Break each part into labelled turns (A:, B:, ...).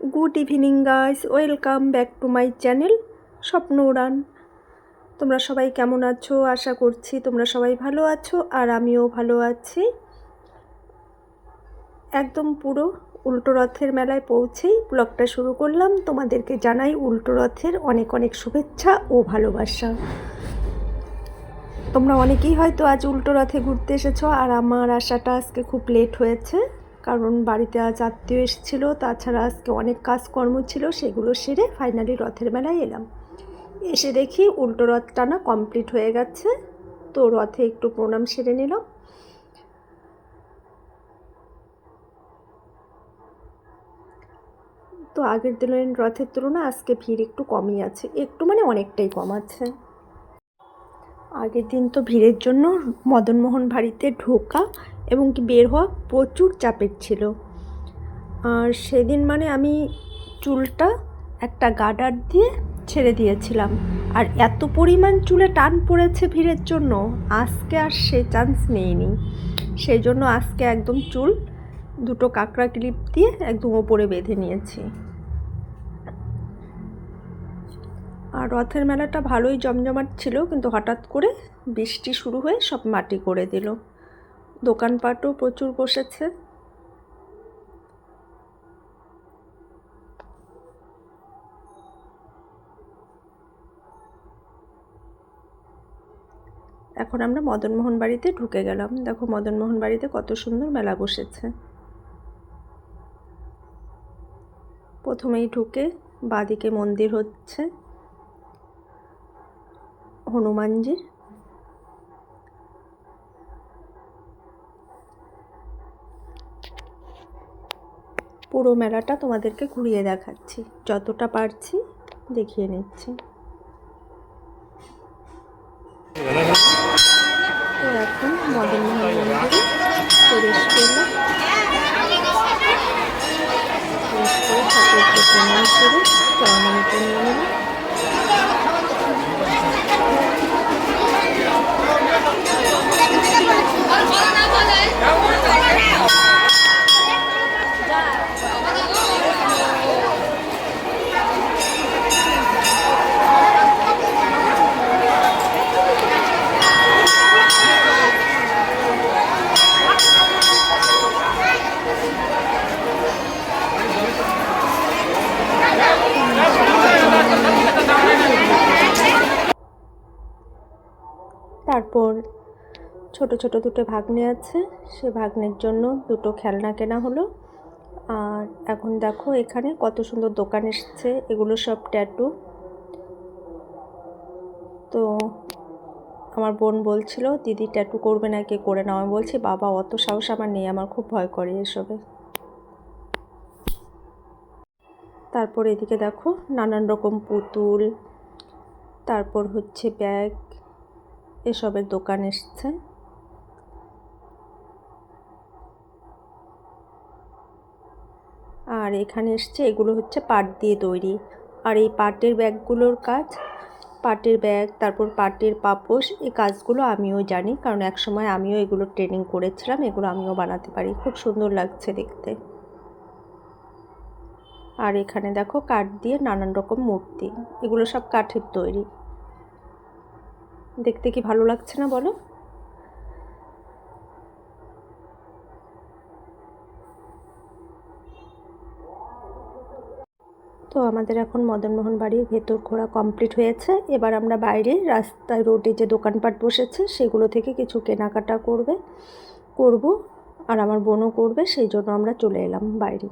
A: Good evening, guys. Welcome back to my channel Swapno Uran তোমরা সবাই কেমন আছো? আশা করছি তোমরা সবাই ভালো আছো আর আমিও ভালো আছি। একদম পুরো উল্টো রথের মেলায় পৌঁছেই ব্লগটা শুরু করলাম। তোমাদেরকে জানাই উল্টো রথের অনেক অনেক শুভেচ্ছা ও ভালোবাসা। তোমরা অনেকেই হয়তো আজ উল্টো রথে ঘুরতে এসেছ আর আমার আসাটা আজকে খুব লেট হয়েছে। কারণ বাড়িতে আজ আত্মীয় এসেছিল, তাছাড়া আজকে অনেক কাজকর্ম ছিল, সেগুলো সেরে ফাইনালি রথের মেলায় এলাম। এসে দেখি উল্টো রথ টানা কমপ্লিট হয়ে গেছে, তো রথে একটু প্রণাম সেরে নিলাম। তো আগের দিনের রথের তুলনায় আজকে ভিড় একটু কমই আছে, একটু মানে অনেকটাই কম আছে। আগের দিন তো ভিড়ের জন্য মদনমোহন বাড়িতে ঢোকা এবং কি বের হওয়া প্রচুর চাপের ছিল। আর সেদিন মানে আমি চুলটা একটা গার্ডার দিয়ে ছেড়ে দিয়েছিলাম। আর এত পরিমাণ চুলে টান পড়েছে ভিড়ের জন্য, আজকে আর সে চান্স নেইনি। সেই জন্য আজকে একদম চুল দুটো কাঁকড়া ক্লিপ দিয়ে একদম ওপরে বেঁধে নিয়েছি। আর রথের মেলাটা ভালোই জমজমাট ছিল, কিন্তু হঠাৎ করে বৃষ্টি শুরু হয়ে সব মাটি করে দিল। দোকানপাটও প্রচুর বসেছে। এখন আমরা মদনমোহন বাড়িতে ঢুকে গেলাম। দেখো মদনমোহন বাড়িতে কত সুন্দর মেলা বসেছে। প্রথমেই ঢুকে বাদিকে মন্দির হচ্ছে। হনুমানজির? পুরো মেলাটা তোমাদেরকে ঘুরিয়ে দেখাচ্ছি। যতটা পারছি, দেখিয়ে নিচ্ছি। এখন মদন মোহন মন্দিরে প্রবেশ করলাম প্রবেশ করে ঠাকুরকে প্রণাম করে চরণামৃত নিয়ে নিলাম তারপর ছোট ছোট দুটো ভাগ্নে আছে, সে ভাগ্নের জন্য দুটো খেলনা কেনা হলো। আর এখন দেখো এখানে কত সুন্দর দোকান এসছে, এগুলো সব ট্যাটু। তো আমার বোন বলছিল, দিদি, ট্যাটু করবে না, কে করে নাও? আমি বলছি, বাবা, অত সাহস আমার নেই, আমার খুব ভয় করে এসবে। তারপর এদিকে দেখো নানান রকম পুতুল, তারপর হচ্ছে ব্যাগ এসবের দোকান এসছে। আর এখানে এসছে, এগুলো হচ্ছে পাট দিয়ে তৈরি। আর এই পাটের ব্যাগগুলোর কাজ, পাটের ব্যাগ, তারপর পাটের পাপোশ, এই কাজগুলো আমিও জানি, কারণ এক সময় আমিও এগুলো ট্রেনিং করেছিলাম, এগুলো আমিও বানাতে পারি। খুব সুন্দর লাগছে দেখতে। আর এখানে দেখো কাঠ দিয়ে নানান রকম মূর্তি, এগুলো সব কাঠের তৈরি। দেখতে কি ভালো লাগছে না বলো? তো আমাদের এখন মদনমোহন বাড়ির ভেতর ঘোরা কমপ্লিট হয়েছে। এবার আমরা বাইরে রাস্তায় রোডে যে দোকানপাট বসেছে, সেগুলো থেকে কিছু কেনাকাটা করবে, করব, আর আমার বোনও করবে, সেই জন্য আমরা চলে এলাম বাইরে।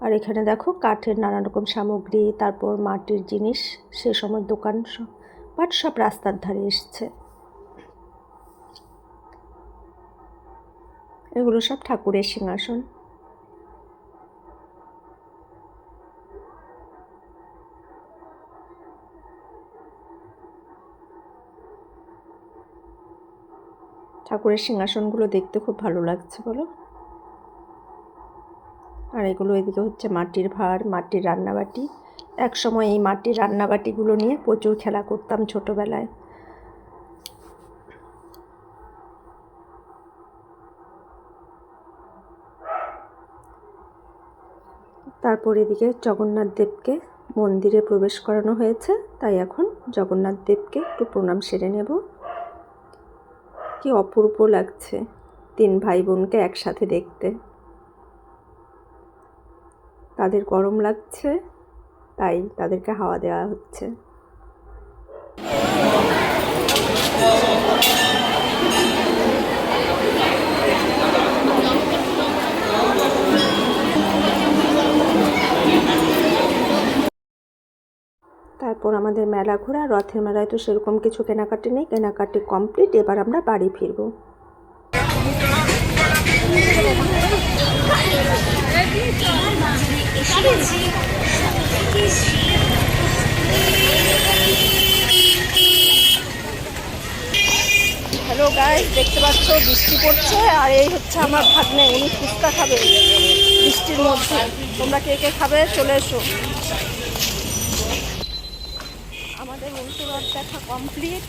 A: আর এখানে দেখো কাঠের নানা রকম সামগ্রী, তারপর মাটির জিনিস, সে সময় দোকান সব। বাট সব রাস্তার ধারে এসছে। এগুলো সব ঠাকুরের সিংহাসন। ঠাকুরের সিংহাসনগুলো দেখতে খুব ভালো লাগছে বলো। আর এগুলো এদিকে হচ্ছে মাটির ভাঁড় মাটির রান্নাবাটি। এক সময় এই মাটির রান্নাবাটিগুলো নিয়ে প্রচুর খেলা করতাম ছোটোবেলায়। তারপর এদিকে জগন্নাথ দেবকে মন্দিরে প্রবেশ করানো হয়েছে, তাই এখন জগন্নাথ দেবকে একটু প্রণাম সেরে নেব। কি অপূর্ব লাগছে তিন ভাই বোনকে একসাথে দেখতে। তাদের গরম লাগছে। তাই তাদেরকে হাওয়া দেওয়া হচ্ছে। তারপর আমাদের মেলা ঘোরা, রথের মেলায় তো সেরকম কিছু কেনাকাটি নেই, কেনাকাটি কমপ্লিট এবার আমরা বাড়ি ফিরবো। হ্যালো গাইস দেখতে পাচ্ছ, বৃষ্টি পড়ছে, আর এই হচ্ছে আমার ভাগ্নে, উনি ফুচকা খাবে। বৃষ্টির মধ্যে। তোমরা কে কে খাবে? চলে এসো। আমাদের উল্টোবার দেখা কমপ্লিট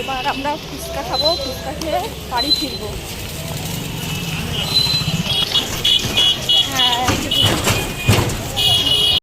A: এবার আমরা ফুচকা খাব, ফুচকা খেয়ে বাড়ি ফিরবো। হ্যাঁ